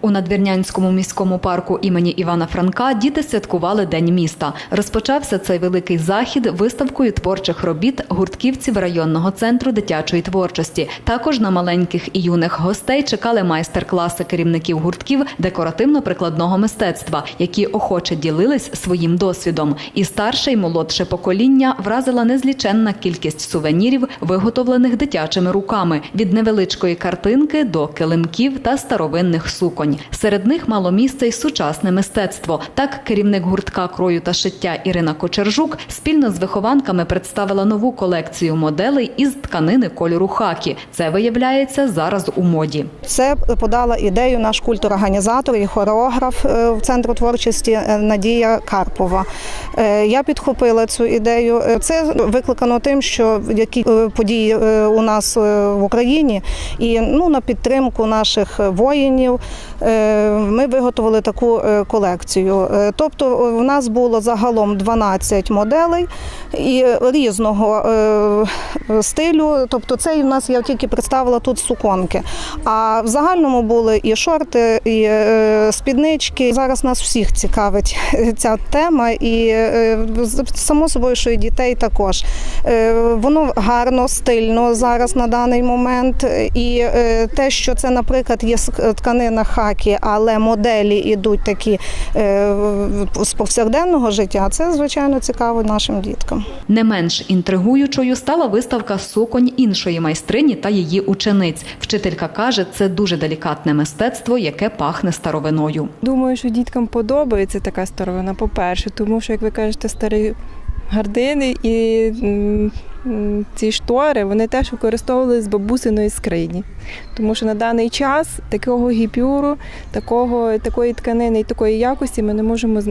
У Надвірнянському міському парку імені Івана Франка діти святкували День міста. Розпочався цей великий захід виставкою творчих робіт гуртківців районного центру дитячої творчості. Також на маленьких і юних гостей чекали майстер-класи керівників гуртків декоративно-прикладного мистецтва, які охоче ділились своїм досвідом. І старше, і молодше покоління вразила незліченна кількість сувенірів, виготовлених дитячими руками від невеличкої картинки до килимків та старовинних суконь. Серед них мало місце й сучасне мистецтво. Так, керівник гуртка крою та шиття Ірина Кочержук спільно з вихованками представила нову колекцію моделей із тканини кольору хакі. Це виявляється зараз у моді. Це подала ідею наш культурорганізатор і хореограф е, в центру творчості е, Надія Карпова. Е, Я підхопила цю ідею. Це викликано тим, що які події у нас в Україні, і ну на підтримку наших воїнів ми виготовили таку е, колекцію. Е, Тобто в нас було загалом 12 моделей і різного е, стилю. Тобто, це в нас я тільки представила тут суконки. А в загальному були і шорти, і е, спіднички. Зараз нас всіх цікавить ця тема, і е, само собою, що і дітей також. Е, Воно гарно, стильно зараз на даний момент. І е, те, що це, наприклад, є тканина хакі, але моделі йдуть такі е, з повсякденного життя, це звичайно цікаво нашим діткам. Не менш інтригуючою стала виставка суконь іншої майстрині та її учениць. Вчителька каже, це дуже делікатне мистецтво, яке пахне старовиною. Думаю, що діткам подобається така старовина, по-перше, тому що, як ви кажете, старі гардини і ці штори вони теж використовували з бабусиної скрині. Тому що на даний час такого гіпюру, такої тканини і такої якості ми не можемо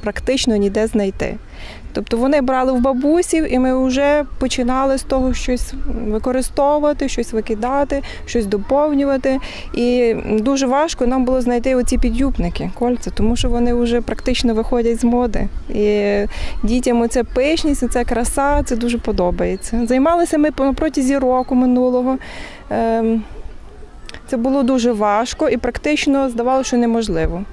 практично ніде знайти. Тобто вони брали в бабусів, і ми вже починали з того щось використовувати, щось викидати, щось доповнювати. І дуже важко нам було знайти оці підюбники, кольця, тому що вони вже практично виходять з моди. І дітям оця пишність, оця краса, це дуже подобається. Займалися ми протязі року минулого. Ем, Це було дуже важко і практично здавалося, що неможливо.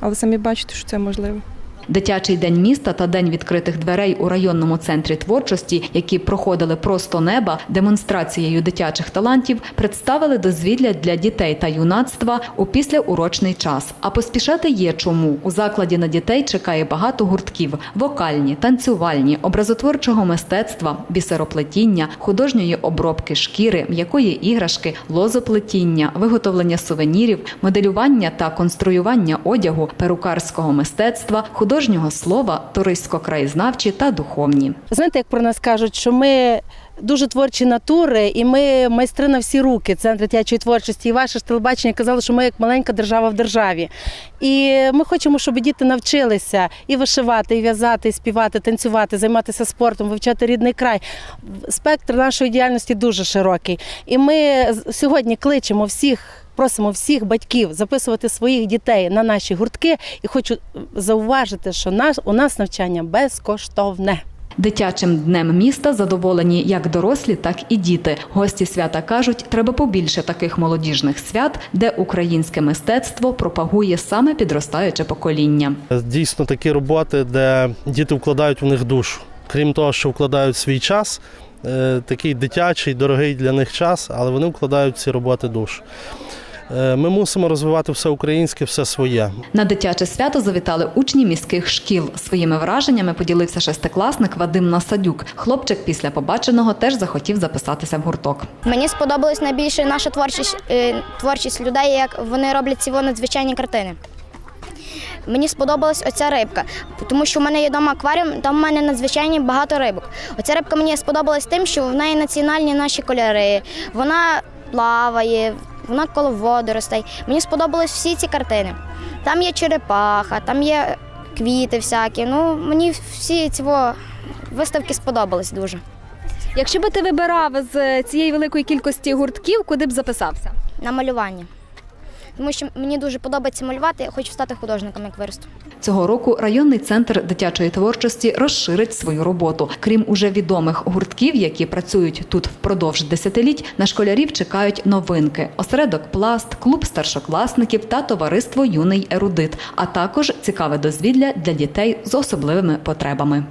Але самі бачите, що це можливо. Дитячий день міста та день відкритих дверей у районному центрі творчості, які проходили просто неба демонстрацією дитячих талантів, представили дозвілля для дітей та юнацтва у післяурочний час. А поспішати є чому у закладі на дітей чекає багато гуртків: вокальні, танцювальні, образотворчого мистецтва, бісероплетіння, художньої обробки шкіри, м'якої іграшки, лозоплетіння, виготовлення сувенірів, моделювання та конструювання одягу, перукарського мистецтва, художнього слова, туристсько-краєзнавчі та духовні. Знаєте, як про нас кажуть, що ми дуже творчі натури, і ми майстри на всі руки, центр дитячої творчості. І ваше ж телебачення казало, що ми як маленька держава в державі. І ми хочемо, щоб діти навчилися і вишивати, і в'язати, і співати, танцювати, займатися спортом, вивчати рідний край. Спектр нашої діяльності дуже широкий. І ми сьогодні кличемо всіх. Просимо всіх батьків записувати своїх дітей на наші гуртки, і хочу зауважити, що наш у нас навчання безкоштовне. Дитячим днем міста задоволені як дорослі, так і діти. Гості свята кажуть, треба побільше таких молодіжних свят, де українське мистецтво пропагує саме підростаюче покоління. Дійсно такі роботи, де діти вкладають в них душу. Крім того, що вкладають свій час, е, такий дитячий, дорогий для них час, але вони вкладають в ці роботи душу. Е, Ми мусимо розвивати все українське, все своє. На дитяче свято завітали учні міських шкіл. Своїми враженнями поділився шестикласник Вадим Насадюк. Хлопчик після побаченого теж захотів записатися в гурток. Мені сподобалась найбільше наша творчість, е, творчість людей, як вони роблять ці надзвичайні картини. Мені сподобалась оця рибка, тому що в мене є вдома акваріум, там в мене надзвичайні багато рибок. Оця рибка мені сподобалась тим, що в неї національні наші кольори, вона плаває, вона коло водоростей. Мені сподобались всі ці картини. Там є черепаха, там є квіти всякі. Ну, мені всі ці виставки сподобались дуже. Якщо би ти вибирав з цієї великої кількості гуртків, куди б записався? На малювання. Тому що мені дуже подобається малювати. Хочу стати художником, як виросту. Цього року районний центр дитячої творчості розширить свою роботу. Крім уже відомих гуртків, які працюють тут впродовж десятиліть, на школярів чекають новинки: осередок пласт, клуб старшокласників та товариство юний ерудит, а також цікаве дозвілля для дітей з особливими потребами.